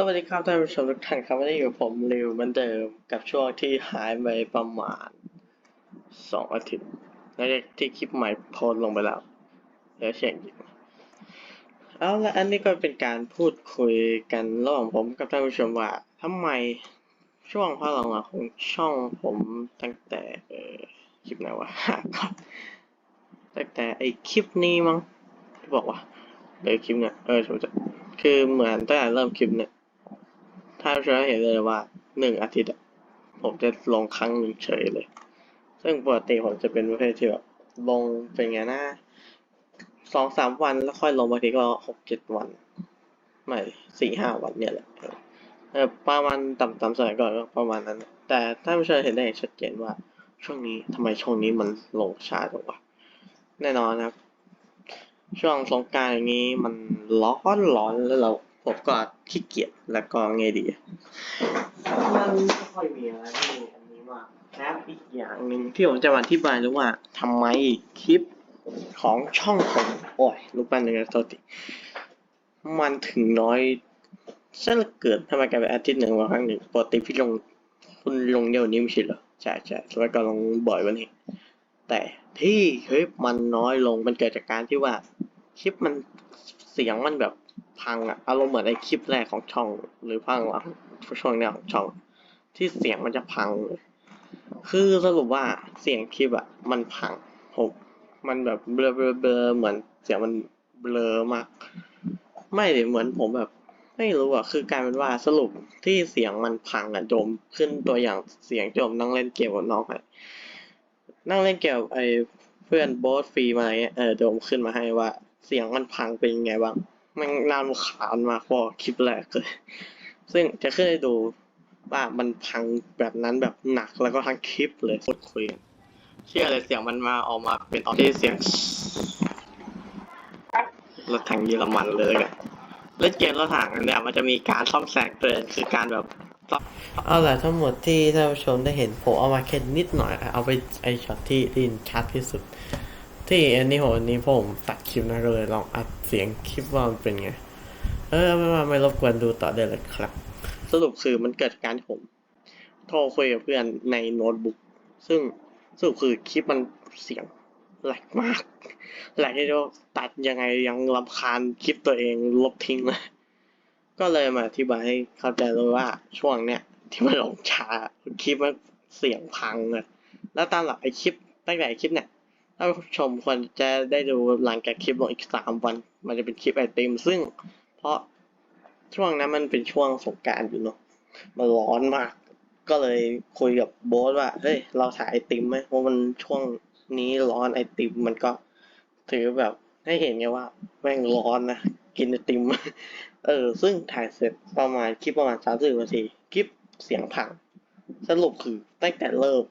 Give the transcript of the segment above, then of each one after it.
สวัสดีครับท่านผู้ชมทุกท่านครับวันนี้อยู่ผมริวเหมือนเดิมกับช่วงที่หายไปประมาณสองอาทิตย์หลังจากที่คลิปใหม่โพสลงไปแล้วเดี๋ยวเช็คอีกเอาละอันนี้ก็เป็นการพูดคุยกันระหว่างผมกับท่านผู้ชมว่าทำไมช่วงภาคหลังๆของช่องผมตั้งแต่เออคลิปไหนวะก่อนตั้งแต่ไอคลิปนี้มั้งที่บอกว่าเดี๋ยวคลิปเนี่ยเออผมจะคือเหมือนตั้งแต่เริ่มคลิปเนี่ย ถ้าเราเห็นเลยว่าหนึ่งอาทิตย์ผมจะลงครั้งหนึ่งเฉยเลย ซึ่งปกติผมจะเป็นประเภทที่แบบลงเป็นไงนะสองสามวันแล้วค่อยลงบางทีก็หกเจ็ดวัน ไม่สี่ห้าวันเนี่ยแหละเออประมาณต่ำๆสมัยก่อนก็ประมาณนั้น แต่ถ้าผู้ชมเห็นได้อย่างชัดเจนว่า ช่วงนี้ทำไมช่วงนี้มันลงช้าจังวะแน่นอนครับ ช่วงสงการอย่างนี้มันร้อนร้อนแล้วเรา ผมก็ขี้เกียจแล้วก็ไงดี มันไม่ค่อยมีอะไรที่อันนี้มากแล้วอีกอย่างหนึ่งที่ผมจะมาอธิบายเลยว่าทำไมคลิปของช่องผมโอ้ยรูปปั้นหนึ่งนะโทษทีมันถึงน้อยซะเหลือเกินทำไมกลายเป็นอาทิตย์หนึ่งวันครั้งหนึ่งปกติพี่ลงคุณลงเดียวนี้ไม่ใช่เหรอใช่ใช่สมัยก่อนลงบ่อยกวันนี้ แต่ที่คลิปมันน้อยลงมันเกิดจากการที่ว่าคลิปมันเสียงมันแบบ พังอะอารมณ์เหมือนไอคลิปแรกของช่อง หรือพังหลังช่วงเนี้ยของช่อง ที่เสียงมันจะพังเลยคือสรุปว่าเสียงคลิปอะมันพังผมมันแบบเบลอเบลอเบลอเหมือนเสียงมันเบลอมาก ไม่เลยเหมือนผมแบบ ไม่รู้อะคือกลายเป็นว่าสรุปที่เสียงมันพังอะโจมขึ้นตัวอย่างเสียงโจมนั่งเล่นเกมกับน้องอะนั่งเล่นเกมไอเพื่อนโบสฟรีมาเงี้ยเออเดี๋ยวผมขึ้นมาให้ว่า เสียงมันพังเป็นยังไงบ้าง มันนานขานมากพอคลิปแรกเลย ซึ่งจะขึ้นให้ดูว่ามันพังแบบนั้นแบบหนักแล้วก็ทั้งคลิปเลยโคตรคุยกันเชื่อเลยเสียงมันมาออกมาเป็นออกที่เสียงรถถังเยอรมันเลยกันเล่นเกมรถถังเนี่ยมันจะมีการซ่อมแซมเตือนคือการแบบเอาแหละทั้งหมดที่ท่านผู้ชมได้เห็นผมเอามาแค่นิดหน่อยเอาไปไอช็อตที่ดินชัดที่สุด ที่อันนี้ผมอันนี้ผมตัดคลิปนะก็เลยลองอัดเสียงคลิปว่ามันเป็นไง เออไม่ว่าไม่รบกวนดูต่อได้เลยครับ สรุปคือมันเกิดจากการที่ผมโทรคุยกับเพื่อนในโน้ตบุ๊กซึ่งสรุปคือคลิปมันเสียงแหลกมากแหลกที่เราตัดยังไงยังรำคาญคลิปตัวเองลบทิ้งเลยก็เลยมาอธิบายให้เข้าใจเลยว่าช่วงเนี้ยที่มันลงชาคลิปมันเสียงพังเลยแล้วตามหลักไอคลิปตั้งแต่ไอคลิปเนี่ย ท่านผู้ชมควรจะได้ดูหลังจากคลิปลงอีกสามวัน มันจะเป็นคลิปไอติม ซึ่งเพราะช่วงนั้นมันเป็นช่วงสงการอยู่เนาะมันร้อนมาก ก็เลยคุยกับโบ๊ทว่าเฮ้ยเราถ่ายไอติมไหมเพราะมันช่วงนี้ร้อนไอติมมันก็ถือแบบให้เห็นไงว่าแม่งร้อนนะกินไอติม เออ ซึ่งถ่ายเสร็จประมาณคลิปประมาณสามสิบนาที คลิปเสียงพัง สรุปคือตั้งแต่เริ่ม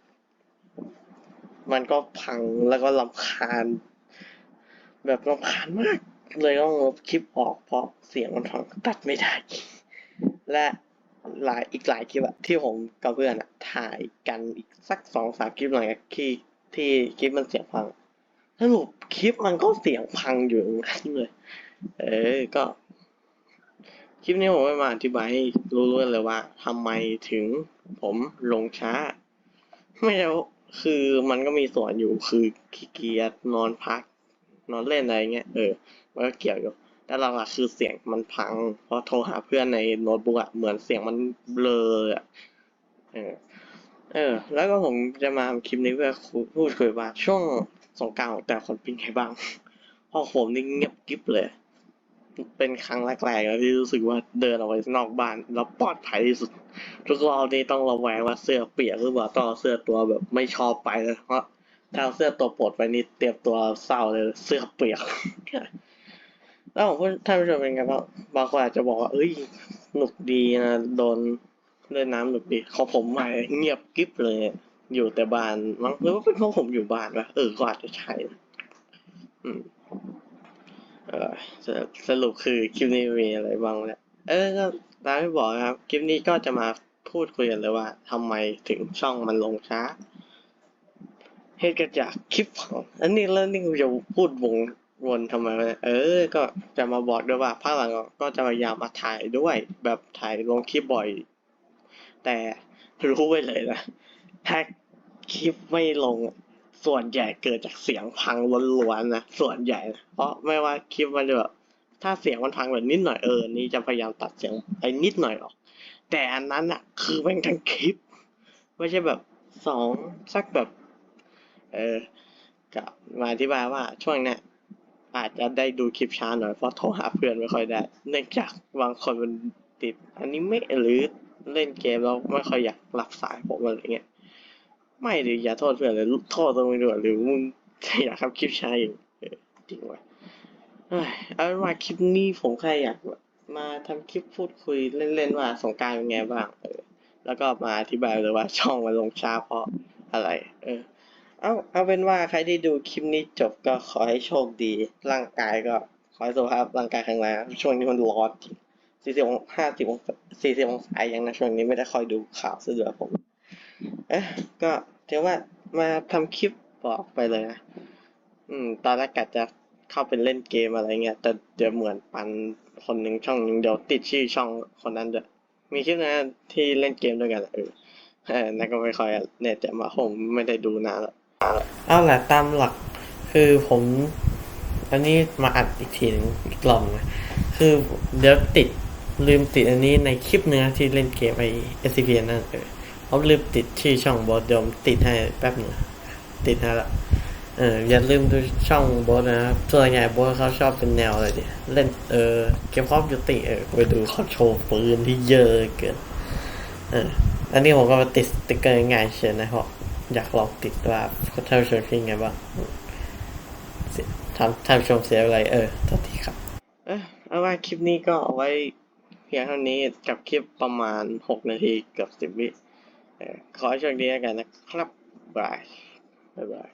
มันก็พังแล้วก็ลำคาญ แบบลำคาญมาก เลยต้องลบคลิปออกเพราะเสียงมันพังตัดไม่ได้ และหลายอีกหลายคลิปอะที่ผมกับเพื่อนอะถ่ายกันอีกสักสองสามคลิปหลังจากที่ที่คลิปมันเสียงพังสรุปคลิปมันก็เสียงพังอยู่อย่างนั้นเลย เออก็ คลิปนี้ผมไม่มาอธิบายให้รู้ๆเลยว่าทำไมถึงผมลงช้า ไม่แล้ คือมันก็มีส่วนอยู่คือขี้เกียจนอนพัก นอนเล่นอะไรเงี้ยเออมันก็เกี่ยวอยู่แต่หลักๆคือเสียงมันพังพราะโทรหาเพื่อนในโน้ตบุ๊กอะเหมือนเสียงมันเบลออะเออเออ แล้วก็ผมจะมาทำคลิปนี้เพื่อพูดคุยว่าช่วงสงการของแต่คนเป็นไงบ้างพอผมนี่เงียบกริบเลย เป็นครั้งแรกๆแล้วที่รู้สึกว่าเดินออกไปนอกบ้านแล้วปลอดภัยที่สุด ทุกรอบนี้ต้องระแวงว่าเสื้อเปียกหรือเปล่าต้องเอาเสื้อตัวแบบไม่ชอบไปเลยเพราะถ้าเอาเสื้อตัวโปรดไปนี่เตรียมตัวเศร้าเลยเสื้อเปียกแล้วผมพูดท่านผู้ชมเป็นไงบ้างบางคนอาจจะบอกว่าเอ้ยสนุกดีนะโดนเล่นน้ำสนุกดีขอผมไม่เงียบกริบเลย อยู่แต่บ้านมั้งหรือว่าเป็นเพราะผมอยู่บ้านวะเออก็อาจจะใช่นะอืม เออสรุปคือคลิปนี้มีอะไรบ้างแหละเออก็ตามที่บอกนะครับ คลิปนี้ก็จะมาพูดคุยกันเลยว่าทำไมถึงช่องมันลงช้าเหตุเกิดจากคลิปของอันนี้แล้วนี่กูจะพูดวงวนทำไมเนี่ยเออ ก็จะมาบอกด้วยว่าภาคหลังก็จะพยายามมาถ่ายด้วย แบบถ่ายลงคลิปบ่อย แต่รู้ไว้เลยนะถ้าคลิปไม่ลง ส่วนใหญ่เกิดจากเสียงพังล้วนๆนะส่วนใหญ่นะเพราะไม่ว่าคลิปมันจะแบบถ้าเสียงมันพังแบบนิดหน่อยเออนี่จะพยายามตัดเสียงไอ้นิดหน่อยออก แต่อันนั้นอะคือเป็นทั้งคลิป ไม่ใช่แบบสองสักแบบเออก็มาอธิบายว่าช่วงเนี้ยอาจจะได้ดูคลิปช้าหน่อยเพราะโทรหาเพื่อนไม่ค่อยได้ เนื่องจากบางคนมันติดอันิเมะหรือเล่นเกมแล้วไม่ค่อยอยากรับสายผมอะไรเงี้ย ไม่หรืออย่าโทษเพื่อนเลยโทษตัวมึงด้วยหรือมึงอยากทำคลิปช้าเองเอจริงว่ะเอ้ยเอาเป็นว่าคลิปนี้ผมแค่อยากมาทำคลิปพูดคุยเล่นๆว่าสงการเป็นไงบ้างเออแล้วก็มาอธิบายเลยว่าช่องมันลงช้าเพราะอะไร เออ เอาเอาเป็นว่าใครที่ดูคลิปนี้จบก็ขอให้โชคดี ร่างกายก็ขอให้สุขภาพร่างกายแข็งแรงช่วงนี้มันร้อนจริงสี่สิบองห้าสิบองสี่สิบองศาอยังนะช่วงนี้ไม่ได้คอยดูข่าวซะด้วยผม เอ๊ะก็ถือว่ามาทำคลิปบอกไปเลยนะอืม ตอนแรกกะจะเข้าไปเล่นเกมอะไรเงี้ย แต่เดี๋ยวเหมือนปันคนหนึ่งช่องหนึ่งเดี๋ยวติดชื่อช่องคนนั้นด้วยมีคลิปนะที่เล่นเกมด้วยกันเออเออนั่นก็ไม่ค่อยเนี่ยแต่มาผมไม่ได้ดูนานแล้วเอาแหละตามหลักคือผมอันนี้มาอัดอีกทีหนึงอีกรอบนะคือเดี๋ยวติดลืมติดอันนี้ในคลิปเนื้อที่เล่นเกมไอ SCP นั่นเออ ผมลืมติดชื่อช่องบอสเดี๋ยวผมติดให้แป๊บหนึงติดให้ละเอออย่าลืมดูช่องบอสนะครับส่วนใหญ่บอสเขาชอบเป็นแนวอะไรดิเล่นเออเกมคอฟยูติเออไปดูเขาโชว์ปืนที่เยอะเกินเอออันนี้ผมก็มาติดสติกเกอร์ง่ายเชียนะเพราะอยากลองติดว่าท่านผู้ชมคิดไงบ้างทำท่านชมเสียอะไร เออโทษทีครับ เออเอาว่าคลิปนี้ก็เอาไว้เพียงเท่านี้กับคลิปประมาณหกนาทีเกือบสิบวิ ขอให้โชคดีแล้วกันนะครับบายบาย